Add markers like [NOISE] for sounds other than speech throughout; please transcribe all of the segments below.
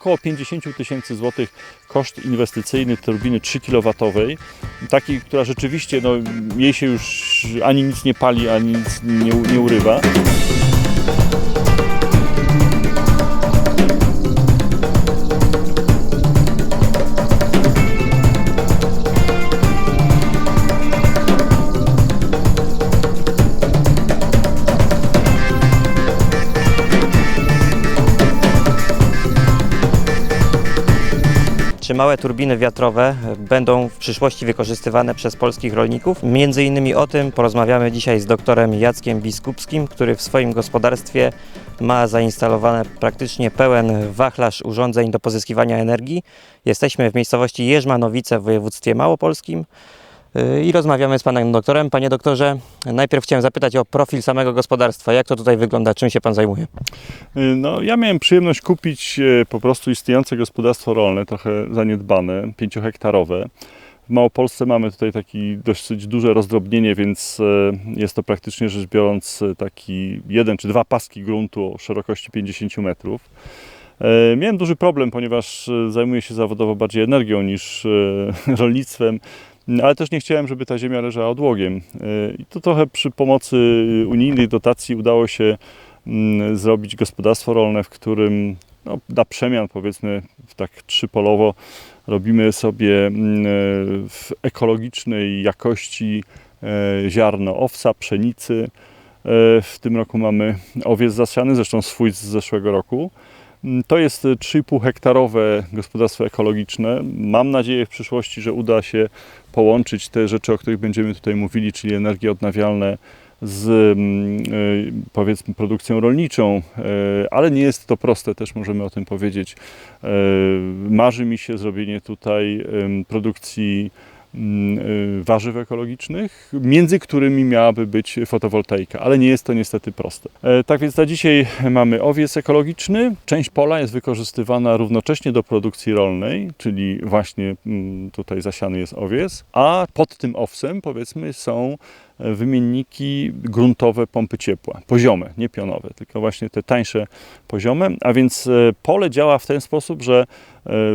Około 50 tysięcy złotych koszt inwestycyjny turbiny 3 kW, takiej, która rzeczywiście, no, jej się już ani nic nie pali, ani nic nie, nie urywa. Małe turbiny wiatrowe będą w przyszłości wykorzystywane przez polskich rolników? Między innymi o tym porozmawiamy dzisiaj z doktorem Jackiem Biskupskim, który w swoim gospodarstwie ma zainstalowane praktycznie pełen wachlarz urządzeń do pozyskiwania energii. Jesteśmy w miejscowości Jerzmanowice w województwie małopolskim i rozmawiamy z panem doktorem. Panie doktorze, najpierw chciałem zapytać o profil samego gospodarstwa. Jak to tutaj wygląda? Czym się pan zajmuje? No, ja miałem przyjemność kupić e, po prostu istniejące gospodarstwo rolne, trochę zaniedbane, pięciohektarowe. W Małopolsce mamy tutaj taki dosyć duże rozdrobnienie, więc jest to praktycznie rzecz biorąc taki jeden czy dwa paski gruntu o szerokości 50 metrów. Miałem duży problem, ponieważ zajmuję się zawodowo bardziej energią niż [LAUGHS] rolnictwem, ale też nie chciałem, żeby ta ziemia leżała odłogiem. E, I to trochę przy pomocy unijnych dotacji udało się mm, zrobić gospodarstwo rolne, w którym no, na przemian powiedzmy tak trzypolowo robimy sobie mm, e, w ekologicznej jakości e, ziarno owsa, pszenicy. W tym roku mamy owiec zasiany, zresztą swój z zeszłego roku. Mm, To jest e, 3,5 hektarowe gospodarstwo ekologiczne. Mam nadzieję w przyszłości, że uda się połączyć te rzeczy, o których będziemy tutaj mówili, czyli energie odnawialne z mm, y, powiedzmy produkcją rolniczą, y, ale nie jest to proste, też możemy o tym powiedzieć. Y, Marzy mi się zrobienie tutaj produkcji y, warzyw ekologicznych, między którymi miałaby być fotowoltaika, ale nie jest to niestety proste. E, Tak więc na dzisiaj mamy owiec ekologiczny. Część pola jest wykorzystywana równocześnie do produkcji rolnej, czyli właśnie mm, tutaj zasiany jest owiec, a pod tym owsem powiedzmy są wymienniki gruntowe pompy ciepła, poziome, nie pionowe, tylko właśnie te tańsze poziome, a więc e, pole działa w ten sposób, że e,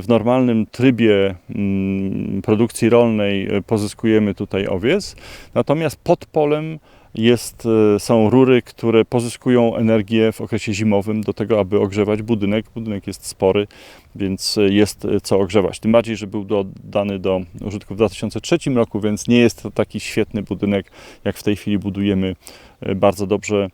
w normalnym trybie mm, produkcji rolnej e, pozyskujemy tutaj owiec, natomiast pod polem jest, e, są rury, które pozyskują energię w okresie zimowym do tego, aby ogrzewać budynek. Budynek jest spory, więc e, jest e, co ogrzewać. Tym bardziej, że był dodany do użytku w 2003 roku, więc nie jest to taki świetny budynek, jak w tej chwili budujemy bardzo dobrze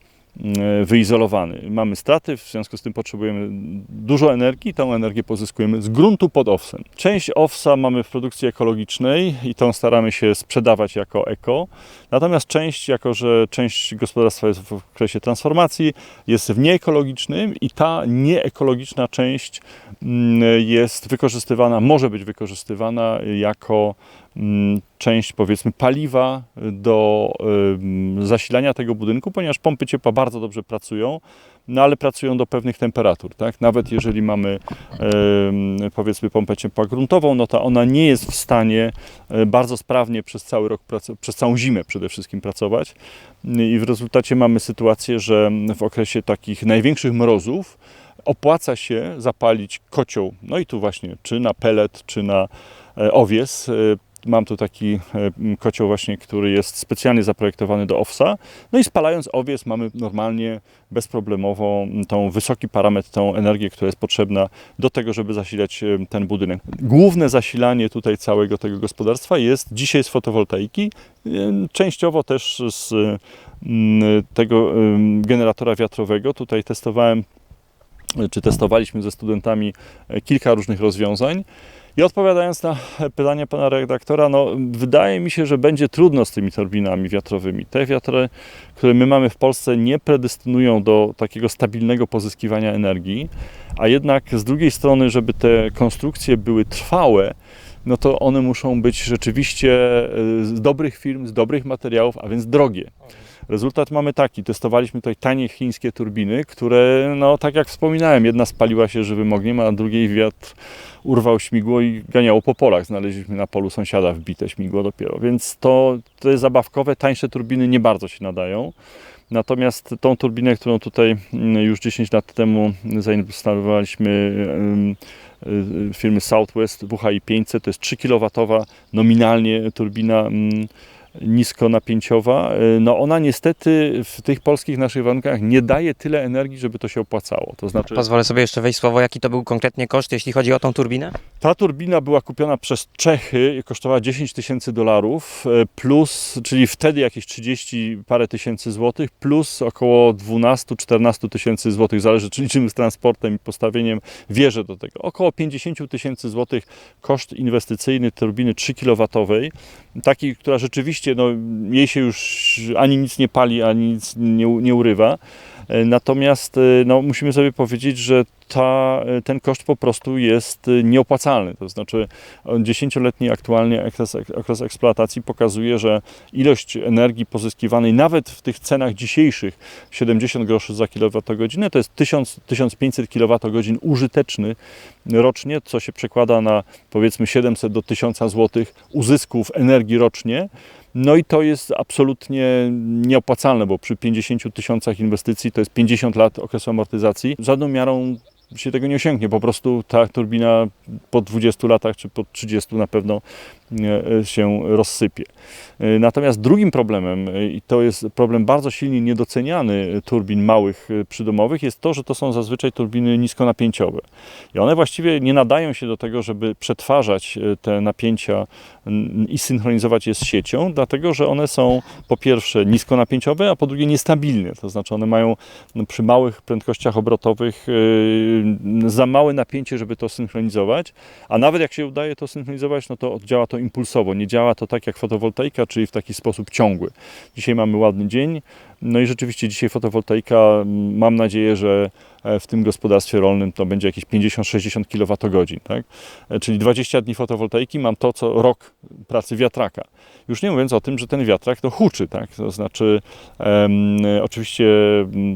wyizolowany. Mamy straty, w związku z tym potrzebujemy dużo energii. Tą energię pozyskujemy z gruntu pod owsem. Część owsa mamy w produkcji ekologicznej i tą staramy się sprzedawać jako eko. Natomiast część, jako że część gospodarstwa jest w okresie transformacji, jest w nieekologicznym i ta nieekologiczna część mm, jest wykorzystywana, może być wykorzystywana jako część powiedzmy paliwa do zasilania tego budynku, ponieważ pompy ciepła bardzo dobrze pracują, no ale pracują do pewnych temperatur, tak? Nawet jeżeli mamy powiedzmy pompę ciepła gruntową, no to ona nie jest w stanie e, bardzo sprawnie przez cały rok, przez całą zimę przede wszystkim pracować i w rezultacie mamy sytuację, że w okresie takich największych mrozów opłaca się zapalić kocioł, no i tu właśnie czy na pelet, czy na e, owies. Mam tu taki e, kocioł właśnie, który jest specjalnie zaprojektowany do owsa. No i spalając owies mamy normalnie, bezproblemowo tą wysoki parametr, tą energię, która jest potrzebna do tego, żeby zasilać e, ten budynek. Główne zasilanie tutaj całego tego gospodarstwa jest dzisiaj z fotowoltaiki, e, częściowo też z tego generatora wiatrowego. Tutaj testowałem czy testowaliśmy ze studentami e, kilka różnych rozwiązań. I odpowiadając na pytanie pana redaktora, no, wydaje mi się, że będzie trudno z tymi turbinami wiatrowymi. Te wiatry, które my mamy w Polsce, nie predestynują do takiego stabilnego pozyskiwania energii, a jednak z drugiej strony, żeby te konstrukcje były trwałe, no to one muszą być rzeczywiście e, z dobrych firm, z dobrych materiałów, a więc drogie. Rezultat mamy taki, testowaliśmy tutaj tanie chińskie turbiny, które, no tak jak wspominałem, jedna spaliła się żywym ogniem, a drugiej wiatr urwał śmigło i ganiało po polach. Znaleźliśmy na polu sąsiada wbite śmigło dopiero, więc to, jest zabawkowe, tańsze turbiny nie bardzo się nadają. Natomiast tą turbinę, którą tutaj mm, już 10 lat temu zainstalowaliśmy ym, y, firmy Southwest WHI 500, to jest 3 kW nominalnie turbina mm, niskonapięciowa. Y, No ona niestety w tych polskich naszych warunkach nie daje tyle energii, żeby to się opłacało. To znaczy Pozwolę sobie jeszcze wejść słowo, jaki to był konkretnie koszt, jeśli chodzi o tą turbinę? ta turbina była kupiona przez Czechy i kosztowała 10 tysięcy dolarów, e, plus, czyli wtedy jakieś 30 parę tysięcy złotych, plus około 12-14 tysięcy złotych, zależy czy liczymy z transportem i postawieniem wieży do tego. Około 50 tysięcy złotych koszt inwestycyjny turbiny 3 kW, takiej, która rzeczywiście, no, jej się już ani nic nie pali, ani nic nie, nie urywa. E, Natomiast e, no, musimy sobie powiedzieć, że ta, e, ten koszt po prostu jest e, nieopłacalny. To znaczy, 10-letni aktualnie okres, okres eksploatacji pokazuje, że ilość energii pozyskiwanej nawet w tych cenach dzisiejszych 70 groszy za kilowatogodzinę to jest 1000-1500 kWh użyteczny rocznie, co się przekłada na powiedzmy 700 do 1000 zł uzysków energii rocznie. No i to jest absolutnie nieopłacalne, bo przy 50 tysiącach inwestycji to jest 50 lat okresu amortyzacji. Żadną miarą się tego nie osiągnie. Po prostu ta turbina po 20 latach czy po 30 na pewno e, się rozsypie. E, Natomiast drugim problemem, e, i to jest problem bardzo silnie niedoceniany turbin małych e, przydomowych, jest to, że to są zazwyczaj turbiny niskonapięciowe. I one właściwie nie nadają się do tego, żeby przetwarzać e, te napięcia i synchronizować je z siecią, dlatego że one są po pierwsze niskonapięciowe, a po drugie niestabilne. To znaczy one mają no, przy małych prędkościach obrotowych e, za małe napięcie, żeby to synchronizować, a nawet jak się udaje to synchronizować, no to działa to impulsowo. Nie działa to tak jak fotowoltaika, czyli w taki sposób ciągły. Dzisiaj mamy ładny dzień, no i rzeczywiście dzisiaj fotowoltaika, mam nadzieję, że e, w tym gospodarstwie rolnym to będzie jakieś 50-60 kWh, tak? E, Czyli 20 dni fotowoltaiki mam to, co rok pracy wiatraka. Już nie mówiąc o tym, że ten wiatrak to huczy, tak? To znaczy, em, oczywiście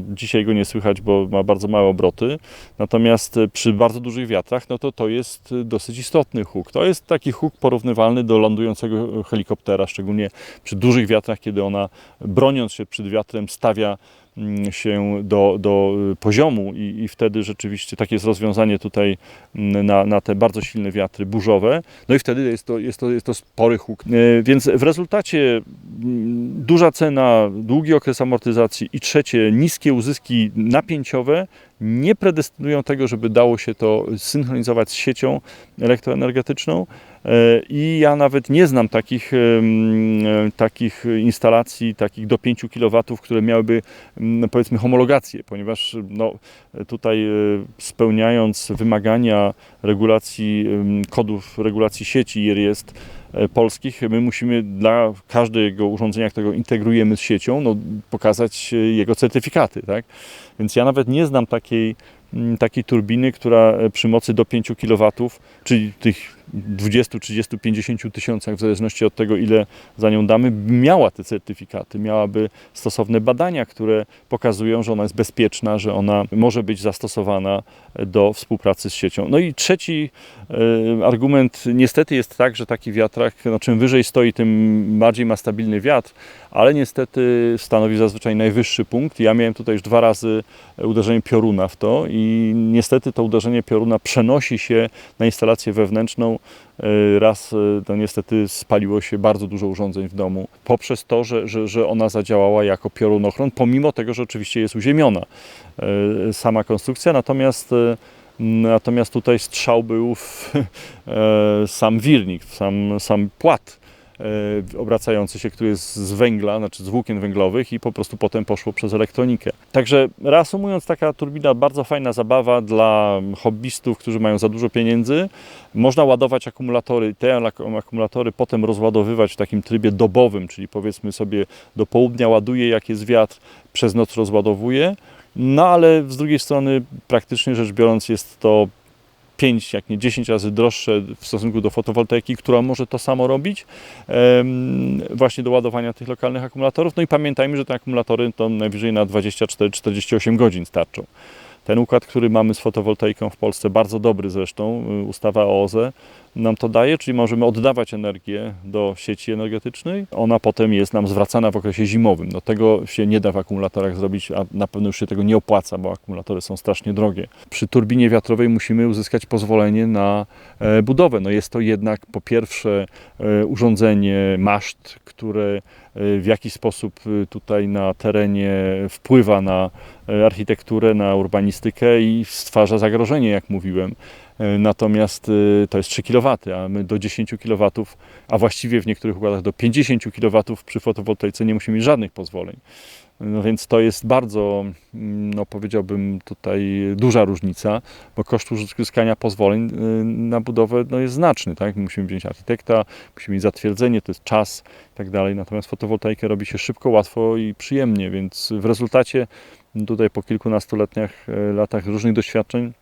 dzisiaj go nie słychać, bo ma bardzo małe obroty, natomiast e, przy bardzo dużych wiatrach, no to to jest e, dosyć istotny huk. To jest taki huk porównywalny do lądującego helikoptera, szczególnie przy dużych wiatrach, kiedy ona broniąc się przed wiatrem stawia mm, się do, do y, poziomu i, i wtedy rzeczywiście takie jest rozwiązanie tutaj mm, na, na te bardzo silne wiatry burzowe. No i wtedy jest to, jest to, jest to spory huk. E, Więc w rezultacie mm, duża cena, długi okres amortyzacji i trzecie niskie uzyski napięciowe nie predestynują tego, żeby dało się to synchronizować z siecią elektroenergetyczną. E, I ja nawet nie znam takich, e, takich instalacji, takich do 5 kW, które miałyby mm, powiedzmy homologację, ponieważ no, tutaj e, spełniając wymagania regulacji kodów regulacji sieci jest polskich, my musimy dla każdego urządzenia, którego integrujemy z siecią, no, pokazać jego certyfikaty. Tak? Więc ja nawet nie znam takiej, takiej turbiny, która przy mocy do 5 kW, czyli tych 20, 30, 50 tysiącach, w zależności od tego, ile za nią damy, miała te certyfikaty, miałaby stosowne badania, które pokazują, że ona jest bezpieczna, że ona może być zastosowana do współpracy z siecią. No i trzeci e, argument, niestety jest tak, że taki wiatrak, no czym wyżej stoi, tym bardziej ma stabilny wiatr, ale niestety stanowi zazwyczaj najwyższy punkt. Ja miałem tutaj już dwa razy uderzenie pioruna w to i niestety to uderzenie pioruna przenosi się na instalację wewnętrzną. E, Raz e, to niestety spaliło się bardzo dużo urządzeń w domu. Poprzez to, że, że, że ona zadziałała jako piorunochron, pomimo tego, że oczywiście jest uziemiona e, sama konstrukcja, natomiast Natomiast tutaj strzał był w [LAUGHS] sam wirnik, w sam, sam płat obracający się, który jest z węgla, znaczy z włókien węglowych i po prostu potem poszło przez elektronikę. Także reasumując, taka turbina bardzo fajna zabawa dla hobbystów, którzy mają za dużo pieniędzy. Można ładować akumulatory, te ak- akumulatory potem rozładowywać w takim trybie dobowym, czyli powiedzmy sobie do południa ładuje jak jest wiatr, przez noc rozładowuje. No ale z drugiej strony praktycznie rzecz biorąc jest to 5, jak nie 10 razy droższe w stosunku do fotowoltaiki, która może to samo robić, właśnie do ładowania tych lokalnych akumulatorów. No i pamiętajmy, że te akumulatory to najwyżej na 24-48 godzin starczą. Ten układ, który mamy z fotowoltaiką w Polsce, bardzo dobry zresztą, y, ustawa OZE, nam to daje, czyli możemy oddawać energię do sieci energetycznej. Ona potem jest nam zwracana w okresie zimowym. No tego się nie da w akumulatorach zrobić, a na pewno już się tego nie opłaca, bo akumulatory są strasznie drogie. Przy turbinie wiatrowej musimy uzyskać pozwolenie na e, budowę. No jest to jednak po pierwsze e, urządzenie maszt, które w jakiś sposób e, tutaj na terenie wpływa na e, architekturę, na urbanistykę i stwarza zagrożenie, jak mówiłem. Natomiast y, to jest 3 kW, a my do 10 kW, a właściwie w niektórych układach do 50 kW przy fotowoltaice nie musimy mieć żadnych pozwoleń. No więc to jest bardzo, mm, no powiedziałbym tutaj duża różnica, bo koszt uzyskania pozwoleń y, na budowę no jest znaczny, tak? Musimy wziąć architekta, musimy mieć zatwierdzenie, to jest czas i tak dalej. Natomiast fotowoltaikę robi się szybko, łatwo i przyjemnie, więc w rezultacie tutaj po kilkunastu latach, e, latach różnych doświadczeń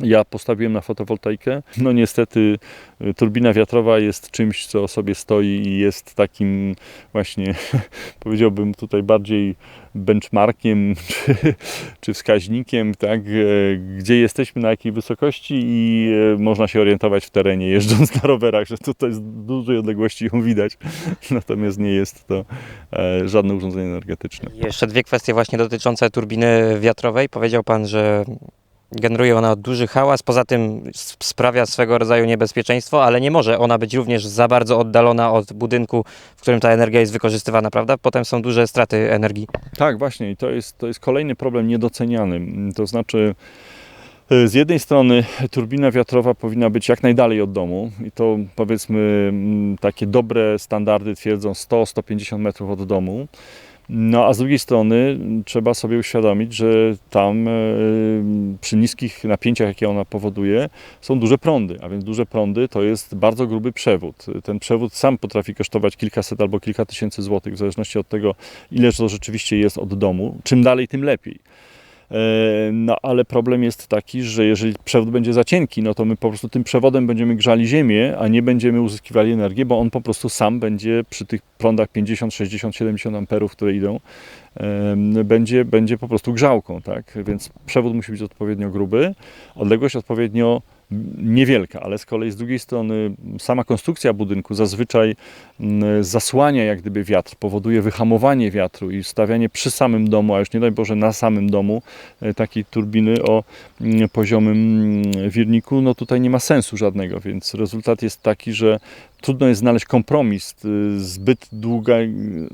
ja postawiłem na fotowoltaikę. No niestety y, turbina wiatrowa jest czymś, co sobie stoi i jest takim właśnie, [LAUGHS] powiedziałbym tutaj bardziej benchmarkiem [LAUGHS] czy, czy wskaźnikiem, tak, e, gdzie jesteśmy, na jakiej wysokości i e, można się orientować w terenie [LAUGHS] jeżdżąc na rowerach, że tutaj z dużej odległości ją widać. Natomiast nie jest to e, żadne urządzenie energetyczne. Jeszcze dwie kwestie właśnie dotyczące turbiny wiatrowej. Powiedział Pan, że generuje ona duży hałas, poza tym sprawia swego rodzaju niebezpieczeństwo, ale nie może ona być również za bardzo oddalona od budynku, w którym ta energia jest wykorzystywana, prawda? Potem są duże straty energii. Tak, właśnie. I to jest, to jest kolejny problem niedoceniany. To znaczy, y, z jednej strony turbina wiatrowa powinna być jak najdalej od domu i to powiedzmy takie dobre standardy twierdzą 100-150 metrów od domu. No a z drugiej strony trzeba sobie uświadomić, że tam y, przy niskich napięciach, jakie ona powoduje, są duże prądy, a więc duże prądy to jest bardzo gruby przewód. Ten przewód sam potrafi kosztować kilkaset albo kilka tysięcy złotych, w zależności od tego, ile to rzeczywiście jest od domu. Czym dalej, tym lepiej. E, No ale problem jest taki, że jeżeli przewód będzie za cienki, no to my po prostu tym przewodem będziemy grzali ziemię, a nie będziemy uzyskiwali energię, bo on po prostu sam będzie przy tych prądach 50, 60, 70 amperów, które idą, będzie, będzie po prostu grzałką, tak? Więc przewód musi być odpowiednio gruby, odległość odpowiednio niewielka, ale z kolei z drugiej strony sama konstrukcja budynku zazwyczaj mm, zasłania jak gdyby wiatr, powoduje wyhamowanie wiatru i stawianie przy samym domu, a już nie daj Boże na samym domu e, takiej turbiny o mm, poziomym mm, wirniku, no tutaj nie ma sensu żadnego, więc rezultat jest taki, że trudno jest znaleźć kompromis, y, zbyt długa,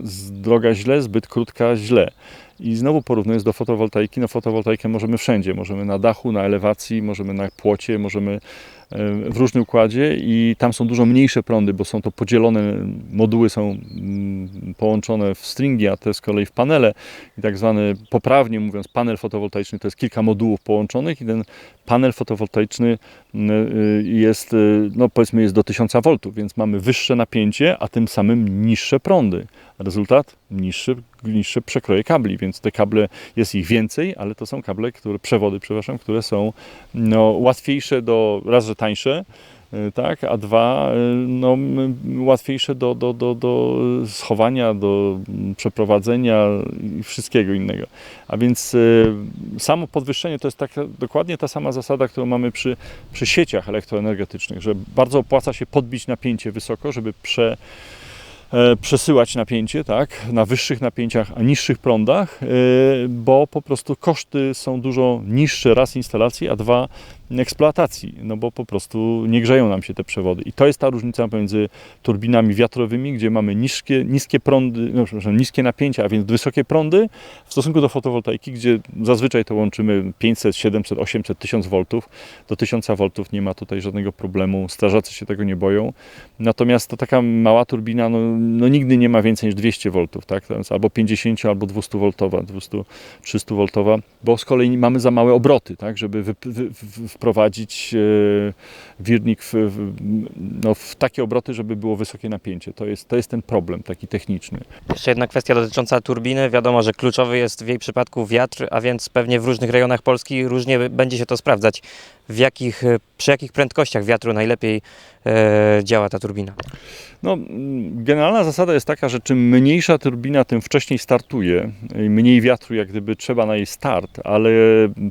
z- droga źle, zbyt krótka źle. I znowu porównując do fotowoltaiki, no fotowoltaikę możemy wszędzie, możemy na dachu, na elewacji, możemy na płocie, możemy e, w różnym układzie i tam są dużo mniejsze prądy, bo są to podzielone, moduły są mm, połączone w stringi, a te z kolei w panele. I tak zwany, poprawnie mówiąc, panel fotowoltaiczny to jest kilka modułów połączonych i ten panel fotowoltaiczny jest, y, no powiedzmy jest do 1000 V, więc mamy wyższe napięcie, a tym samym niższe prądy. Rezultat? Niższe, niższe przekroje kabli, więc te kable, jest ich więcej, ale to są kable, które, przewody, przepraszam, które są no, łatwiejsze do, raz, że tańsze, y, tak, a dwa, y, no, łatwiejsze do, do, do, do schowania, do mm, przeprowadzenia i wszystkiego innego. A więc y, samo podwyższenie to jest taka, dokładnie ta sama zasada, którą mamy przy, przy sieciach elektroenergetycznych, że bardzo opłaca się podbić napięcie wysoko, żeby prze, e, przesyłać napięcie tak, na wyższych napięciach, a niższych prądach, bo po prostu koszty są dużo niższe raz instalacji, a dwa eksploatacji, no bo po prostu nie grzeją nam się te przewody. I to jest ta różnica pomiędzy turbinami wiatrowymi, gdzie mamy niskie, niskie prądy, no, niskie napięcia, a więc wysokie prądy, w stosunku do fotowoltaiki, gdzie zazwyczaj to łączymy 500, 700, 800, 1000 V. Do 1000 V nie ma tutaj żadnego problemu, strażacy się tego nie boją. Natomiast to taka mała turbina, no, no nigdy nie ma więcej niż 200 V, tak? Albo 50, albo 200 V, 200, 300 V, bo z kolei mamy za małe obroty, tak? Żeby wy, wy, wy, wprowadzić e, wirnik w, w, no, w takie obroty, żeby było wysokie napięcie. To jest, to jest ten problem taki techniczny. Jeszcze jedna kwestia dotycząca turbiny. Wiadomo, że kluczowy jest w jej przypadku wiatr, a więc pewnie w różnych rejonach Polski różnie będzie się to sprawdzać. W jakich, e, przy jakich prędkościach wiatru najlepiej e, działa ta turbina? No, generalna zasada jest taka, że czym mniejsza turbina, tym wcześniej startuje. i Mniej wiatru, jak gdyby trzeba na jej start, ale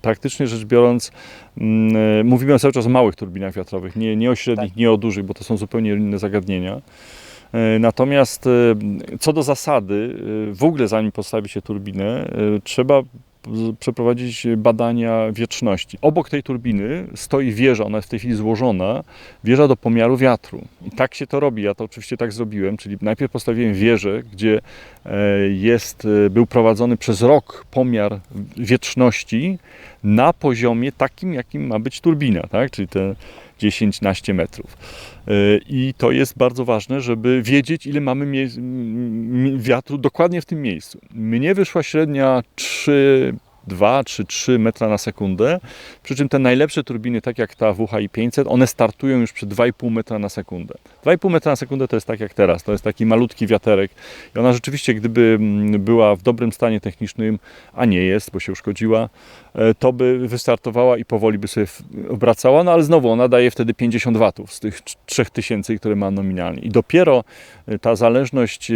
praktycznie rzecz biorąc, mm, e, mówimy cały czas o małych turbinach wiatrowych, nie, nie o średnich, nie o dużych, bo to są zupełnie inne zagadnienia. E, Natomiast co do zasady, w ogóle zanim postawi się turbinę, trzeba przeprowadzić badania wieczności. Obok tej turbiny stoi wieża, ona jest w tej chwili złożona, wieża do pomiaru wiatru. I tak się to robi, ja to oczywiście tak zrobiłem, czyli najpierw postawiłem wieżę, gdzie e, jest, e, był prowadzony przez rok pomiar wieczności na poziomie takim, jakim ma być turbina, tak? czyli te 10-12 metrów. E, I to jest bardzo ważne, żeby wiedzieć, ile mamy wiatru dokładnie w tym miejscu. Mnie wyszła średnia 3, 2 czy 3 metra na sekundę, przy czym te najlepsze turbiny, tak jak ta WHI 500, one startują już przy 2,5 metra na sekundę. 2,5 metra na sekundę to jest tak jak teraz, to jest taki malutki wiaterek i ona rzeczywiście, gdyby mm, była w dobrym stanie technicznym, a nie jest, bo się uszkodziła, to by wystartowała i powoli by sobie obracała, no ale znowu ona daje wtedy 50 watów z tych 3000, które ma nominalnie. I dopiero e, ta zależność, e,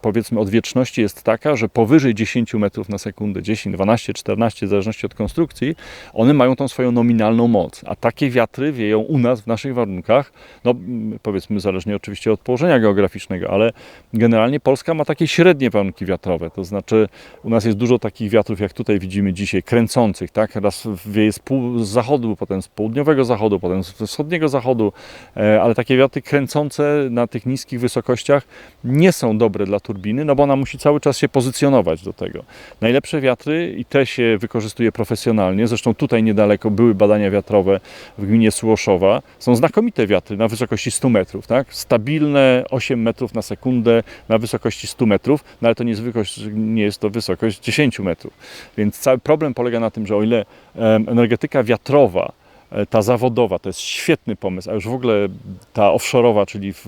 powiedzmy, od wieczności jest taka, że powyżej 10 metrów na sekundę, 10, 12, 14, w zależności od konstrukcji, one mają tą swoją nominalną moc. A takie wiatry wieją u nas w naszych warunkach, no powiedzmy, zależnie oczywiście od położenia geograficznego, ale generalnie Polska ma takie średnie warunki wiatrowe. To znaczy, u nas jest dużo takich wiatrów, jak tutaj widzimy dzisiaj, kręcących, tak? Raz wieje z, pół, z zachodu, potem z południowego zachodu, potem z wschodniego zachodu, e, ale takie wiatry kręcące na tych niskich wysokościach nie są dobre dla turbiny, no bo ona musi cały czas się pozycjonować do tego. Najlepsze wiatry i te się wykorzystuje profesjonalnie. Zresztą tutaj niedaleko były badania wiatrowe w gminie Sułoszowa. Są znakomite wiatry na wysokości 100 metrów, tak? Stabilne 8 metrów na sekundę na wysokości 100 metrów, no ale to nie jest, wysokość, nie jest to wysokość 10 metrów. Więc cały problem polega na tym, że o ile energetyka wiatrowa e, ta zawodowa to jest świetny pomysł, a już w ogóle ta offshore'owa, czyli w,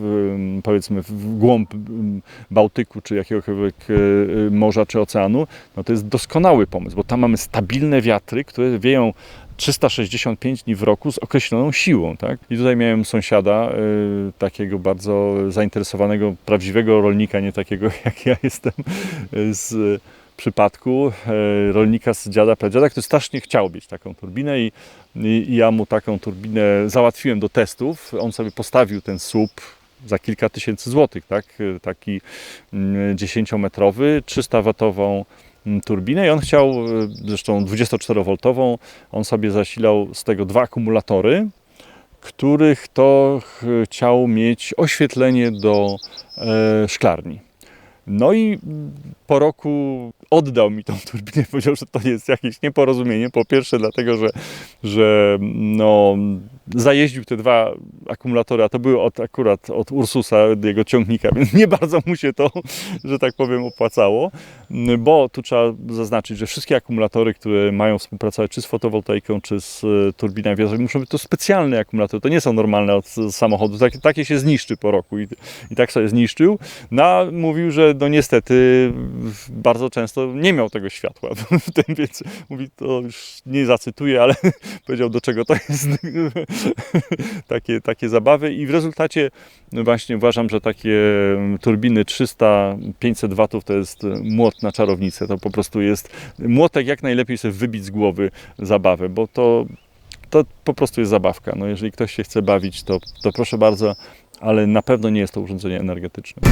powiedzmy w głąb Bałtyku czy jakiegokolwiek e, e, morza czy oceanu, no to jest doskonały pomysł, bo tam mamy stabilne wiatry, które wieją 365 dni w roku z określoną siłą. Tak? I tutaj miałem sąsiada, y, takiego bardzo zainteresowanego, prawdziwego rolnika, nie takiego [LAUGHS] jak ja jestem z przypadku, y, rolnika z dziada, pradziada, który strasznie chciał mieć taką turbinę i, i, i ja mu taką turbinę załatwiłem do testów. On sobie postawił ten słup za kilka tysięcy złotych, tak? Y, taki mm, 10-metrowy, 300-watową mm, turbinę i on chciał, y, zresztą 24V, on sobie zasilał z tego dwa akumulatory, których to ch- chciał mieć oświetlenie do e, szklarni. No i po roku oddał mi tą turbinę, powiedział, że to jest jakieś nieporozumienie. Po pierwsze dlatego, że, że no, zajeździł te dwa akumulatory, a to były od, akurat od Ursusa, jego ciągnika, [LAUGHS] więc nie bardzo mu się to, że tak powiem, opłacało, bo tu trzeba zaznaczyć, że wszystkie akumulatory, które mają współpracować czy z fotowoltaiką, czy z e, turbinami wiatrowymi, muszą być to specjalne akumulatory, to nie są normalne od samochodu, takie, takie się zniszczy po roku i, i tak sobie zniszczył. No, mówił, że no niestety bardzo często nie miał tego światła w tym, więc mówi, to już nie zacytuję, ale [LAUGHS] powiedział, do czego to jest [LAUGHS] takie, takie zabawy i w rezultacie no właśnie uważam, że takie turbiny 300-500 watów to jest młot na czarownicę, to po prostu jest młotek jak najlepiej sobie wybić z głowy zabawę, bo to, to po prostu jest zabawka. No jeżeli ktoś się chce bawić, to, to proszę bardzo, ale na pewno nie jest to urządzenie energetyczne.